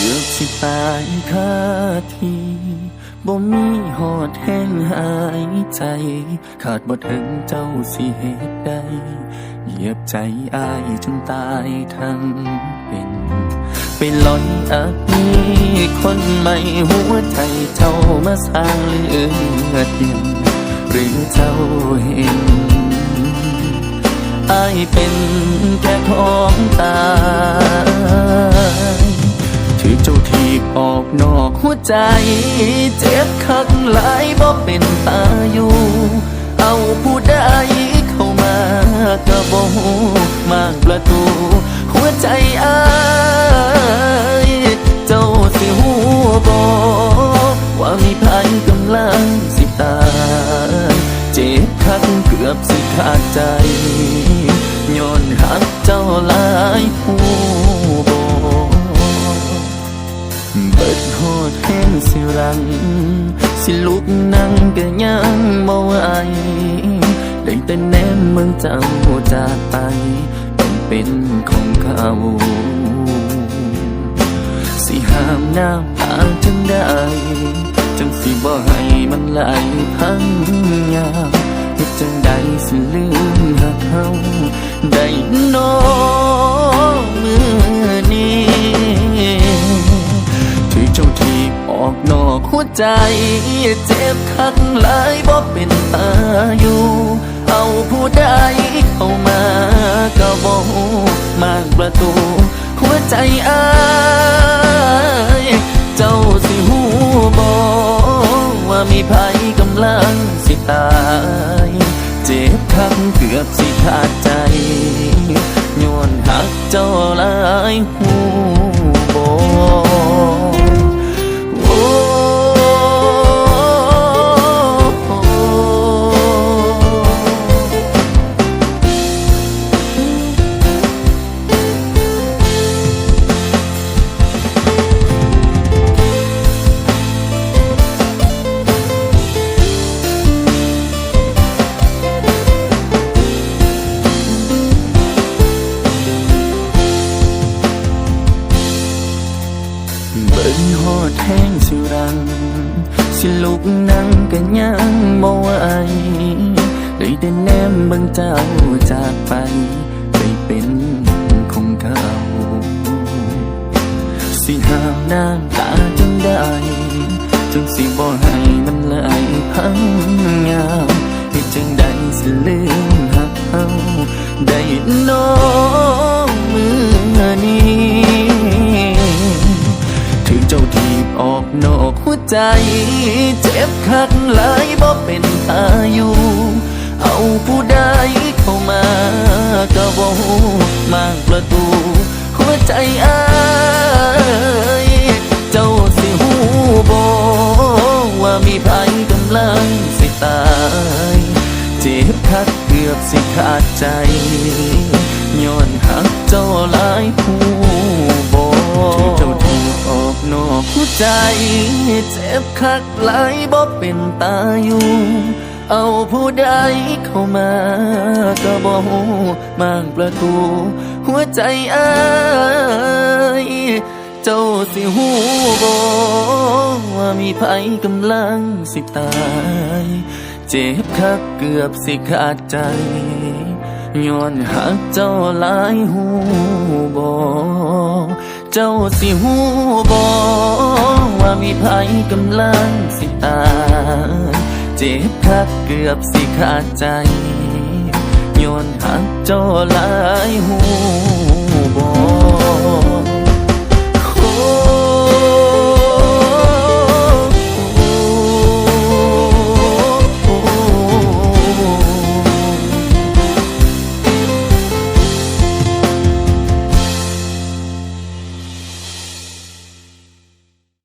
เดือดสิตายคาทีบ่มีหอดแห้งหายใจ ขาดบ่ถึงเจ้าสิเหตุใดเหยียบใจอายจนตายทั้งเป็น ไปลอยอักมีคนใหม่หัวใจเจ้ามาสร้างเลือดเย็นหรือเจ้าเห็นอายเป็นแค่ของตา ใจ เจ็บคักหลายบ่เป็นตาอยู่ เอาผู้ใดเข้ามาก็บ่ฮู้มากประตู หัวใจอายเจ้าสิฮู้บ่ว่ามีภัยกำลังสิตายเจ็บคักเกือบสิขาดใจย้อนหักเจ้าหลายผู้ แห้งสิรัง สิลุกนั่งก็ยังบ่ไหวได้แต่แนมเมืองเจ้าจากไปต้องเป็นของเขาสิห้ามน้ำตาจังได้จังสิบ่ให้มันไหลพังยาวเฮ็ดจังใดสิลืมหักเฮาได้น้อ ออกนอกหัวใจเจ็บคักหลายบ่เป็นตาอยู่ เอาผู้ใดเข้ามาก็บ่มากประตู หัวใจอายเจ้าสิหูบอกว่ามีภัยกำลังสิตายเจ็บคักเกือบสิขาดใจย้อนหักเจ้าหลายหู กนั่งกันยังบ่ไหวได้แต่แนมเบิ่งเจ้าจากไปไปเป็นของเขาสิหามน้ำตาจังได้จังสิบ่ให้มันไหลพังยาวเฮ็ดจังใดสิลืมหักเฮาได้น้อมือ ออกนอกหัวใจ เจ็บคักหลายบ่เป็นตาอยู่เอาผู้ใดเข้ามาก็บ่ฮู้มากประตู หัวใจอายเจ้าสิฮู้บ่ว่ามีภัยกำลังสิตาย เจ็บคักเกือบสิขาดใจย้อนหักเจ้าหลายผู้ ใจเจ็บคักหลายบ่เป็นตาอยู่ เอาผู้ใดเข้ามาก็บ่ฮู้มางประตู หัวใจอ้ายเจ้าสิฮู้บ่ว่ามีภัยกำลังสิตาย เจ็บคักเกือบสิขาดใจย้อนหักเจ้าหลายหูบอ เจ้าสิหูบอว่ามีภัยกำลังสิตายเจ็บคักเกือบสิขาดใจย้อนหักเจ้าหลายหูบอ